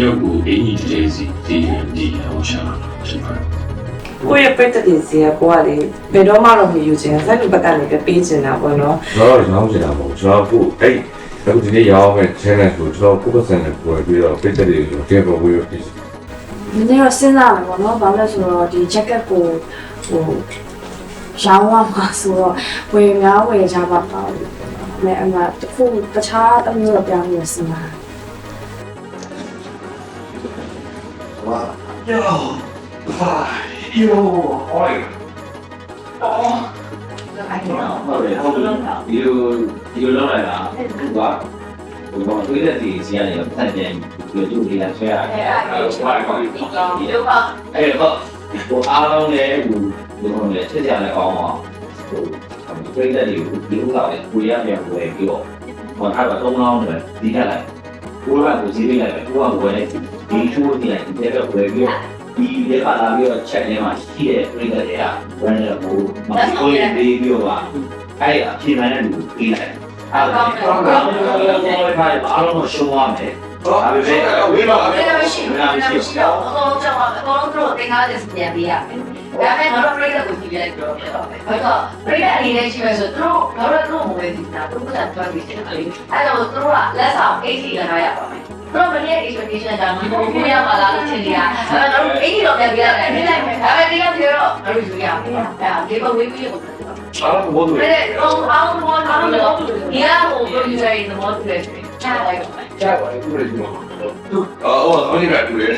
ယောက်ကိုအင်ကြီးတစ်ထည်စီတည်ရင်ဒီအောင်ရှာတာဖြစ်ပါတယ်ကိုယ့်ရဲ့ပြတ်တဲ့စီကကိုကလေဘယ်တော့မှတော့မယူချင်ဘူးဆက်လူဘက်ကနေပဲပေးချင်တာပေါ့နော်ကျွန်တော်တို့နောက်ကျတာမဟုတ်ကျွန်တော်ကိုအဲ့အခုဒီနေ့ရောက်မဲ့ channel ကိုကျွန်တော်ကိုယ်ပတ်စံနဲ့ပို့ပြီးတော့ပြည့်တဲ့တွေကိုကျေပေါ်ပြီးတော့ပြည်ဒီနေ့တော့စဉ်းစားမယ်ပေါ့နော်ဘာလို့လဲဆိုတော့ဒီ jacket ကိုဟိုရောင်းရမှာဆိုတော့ဝယ်များဝယ်ကြပါပါဘူး။မဲအမတခုတခြားတစ်မျိုးတော့ပြောင်းပြီးစဉ်း Wow. Yo. Yo. Oi. Oh. Vabbè, io, io non era qua, ma tu che ti si è la che tu ti lasci a qua qua e ho ho alo ne u u non le che ti ha le con ma tu che ti u u la le qui a mia qui io còn hai vợ không lo rồi đi ra lại ကောင်းအောင်ဟိုတွေးတဲ့ဒီဒီလိုကလည်းကိုရပြန်ဝယ်ပြီးတော့ဟိုအဲ့တော့၃လောင်းတယ်ဒီထက်လိုက်ကိုကကိုစီးလိုက်တယ်ကိုကဝယ်လိုက်ဒီချိုးနေလိုက်ဒီတဲ့ဝယ်ပြီးဒီလေပါလာပြီးတော့ချက်ထဲမှာရှိတဲ့တွေးတဲ့တွေကဘယ်နဲ့ဟိုမကိုရပြီးပြီးတော့အဲ့အပြင်မှန်းတဲ့လူပြီးလိုက်အဲ့ဒါကောင်းကောင်းကောင်းကောင်းအားလုံးရှုံးသွားမယ်ဟုတ်ပါပြီဝေးပါဘယ်လိုရှိလဲဘယ်လိုရှိတော့အကုန်လုံးကြောက်ပါအကုန်လုံးတို့တင်ကားတဲ့ပြန်ပေးရမယ်။ဒါပေမဲ့တော့ပြိတ္တကိုကြည့်လိုက်တော့ဖြစ်တော့မယ်။ဘာလို့ပြိတ္တအနေနဲ့ရှိမယ်ဆိုတော့တို့တို့မဝယ်ဘူးတာတို့ကတွားပြီးတယ်လေ။အဲ့တော့တို့ကလက်ဆောင်အိတ်စီကထားရပါမယ်။တို့မနေ့ expectation တောင်မဟုတ်ဘူးရပါလားလို့ထင်နေတာ။အဲ့တော့တို့အိတ်စီတော့ပြန်ပေးရတယ်။ပြလို 80 Belum dia Indonesia dalam hukumnya malah ceria. Lalu ini loh yang bilang ini lah. Karena dia zero, lalu Julia. Ya, dia pemilu itu. 사람 모두. 근데 너무 아무 뭐 아무 너무 이해하고 그런 유저인 모두 그래. 자, 자, 그래 좀. 아, 어, 언니가 그래.